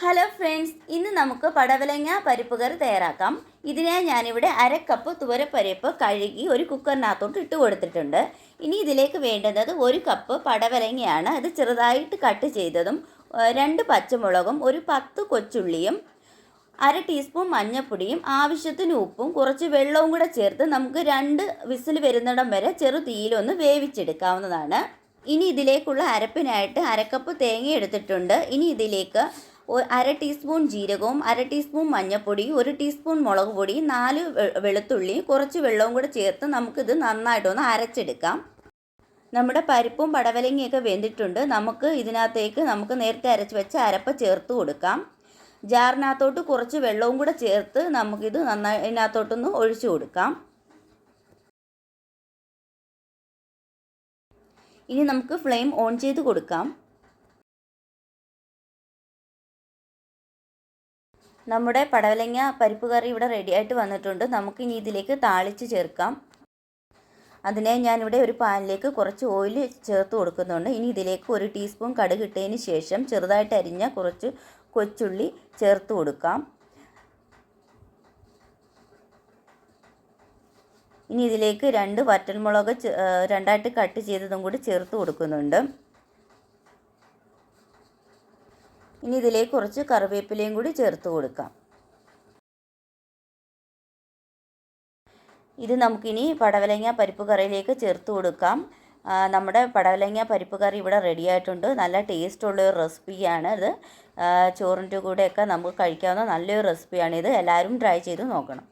Hello friends ഇന്ന് നമുക്ക് പടവലങ്ങ പരിപ്പുകർ കറി തയ്യാറാക്കാം. ഇതിനായി ഞാനിവിടെ അര കപ്പ് തുവരപ്പരിപ്പ് കഴുകി ഒരു കുക്കറിനകത്തോട്ട് ഇട്ട് കൊടുത്തിട്ടുണ്ട്. ഇനി ഇതിലേക്ക് വേണ്ടുന്നത് ഒരു കപ്പ് പടവലങ്ങയാണ്. അത് ചെറുതായിട്ട് കട്ട് ചെയ്തതും രണ്ട് പച്ചമുളകും ഒരു പത്ത് കൊച്ചുള്ളിയും അര ടീസ്പൂൺ മഞ്ഞൾപ്പൊടിയും ആവശ്യത്തിന് ഉപ്പും കുറച്ച് വെള്ളവും കൂടെ ചേർത്ത് നമുക്ക് രണ്ട് വിസിൽ വരുന്നിടം വരെ ചെറു തീയിലൊന്ന് വേവിച്ചെടുക്കാവുന്നതാണ്. ഇനി ഇതിലേക്കുള്ള അരപ്പിനായിട്ട് അരക്കപ്പ് തേങ്ങ എടുത്തിട്ടുണ്ട് ഇനി ഇതിലേക്ക് അര ടീസ്പൂൺ ജീരകവും അര ടീസ്പൂൺ മഞ്ഞൾപ്പൊടി ഒരു ടീസ്പൂൺ മുളക് പൊടി നാല് വെളുത്തുള്ളി കുറച്ച് വെള്ളവും കൂടെ ചേർത്ത് നമുക്കിത് നന്നായിട്ടൊന്ന് അരച്ചെടുക്കാം. നമ്മുടെ പരിപ്പും പടവലങ്ങിയൊക്കെ വെന്തിട്ടുണ്ട്. നമുക്ക് ഇതിനകത്തേക്ക് നമുക്ക് നേരത്തെ അരച്ച് വെച്ച അരപ്പ് ചേർത്ത് കൊടുക്കാം. ജാറിനകത്തോട്ട് കുറച്ച് വെള്ളവും കൂടെ ചേർത്ത് നമുക്കിത് നന്നായി ഇതിനകത്തോട്ടൊന്ന് ഒഴിച്ചു കൊടുക്കാം. ഇനി നമുക്ക് ഫ്ലെയിം ഓൺ ചെയ്ത് കൊടുക്കാം. നമ്മുടെ പടവലങ്ങ പരിപ്പ് കറി ഇവിടെ റെഡി ആയിട്ട് വന്നിട്ടുണ്ട്. നമുക്ക് ഇനി ഇതിലേക്ക് താളിച്ച് ചേർക്കാം. അതിനെ ഞാനിവിടെ ഒരു പാനിലേക്ക് കുറച്ച് ഓയിൽ ചേർത്ത് കൊടുക്കുന്നുണ്ട്. ഇനി ഇതിലേക്ക് ഒരു ടീസ്പൂൺ കടുക് ഇട്ടതിന് ശേഷം ചെറുതായിട്ട് അരിഞ്ഞ കുറച്ച് കൊച്ചുള്ളി ചേർത്ത് കൊടുക്കാം. ഇനി ഇതിലേക്ക് രണ്ട് വറ്റൽമുളക് രണ്ടായിട്ട് കട്ട് ചെയ്തതും കൂടി ചേർത്ത് കൊടുക്കുന്നുണ്ട്. ഇനി ഇതിലേക്ക് കുറച്ച് കറിവേപ്പിലയും കൂടി ചേർത്ത് കൊടുക്കാം. ഇത് നമുക്കിനി പടവലങ്ങ പരിപ്പ് കറിയിലേക്ക് ചേർത്ത് കൊടുക്കാം. നമ്മുടെ പടവലങ്ങ പരിപ്പ് കറി ഇവിടെ റെഡി ആയിട്ടുണ്ട്. നല്ല ടേസ്റ്റുള്ള ഒരു റെസിപ്പിയാണ് ഇത്. ചോറിന്റെ കൂടെയൊക്കെ നമുക്ക് കഴിക്കാവുന്ന നല്ലൊരു റെസിപ്പിയാണിത് എല്ലാവരും ട്രൈ ചെയ്ത് നോക്കണം.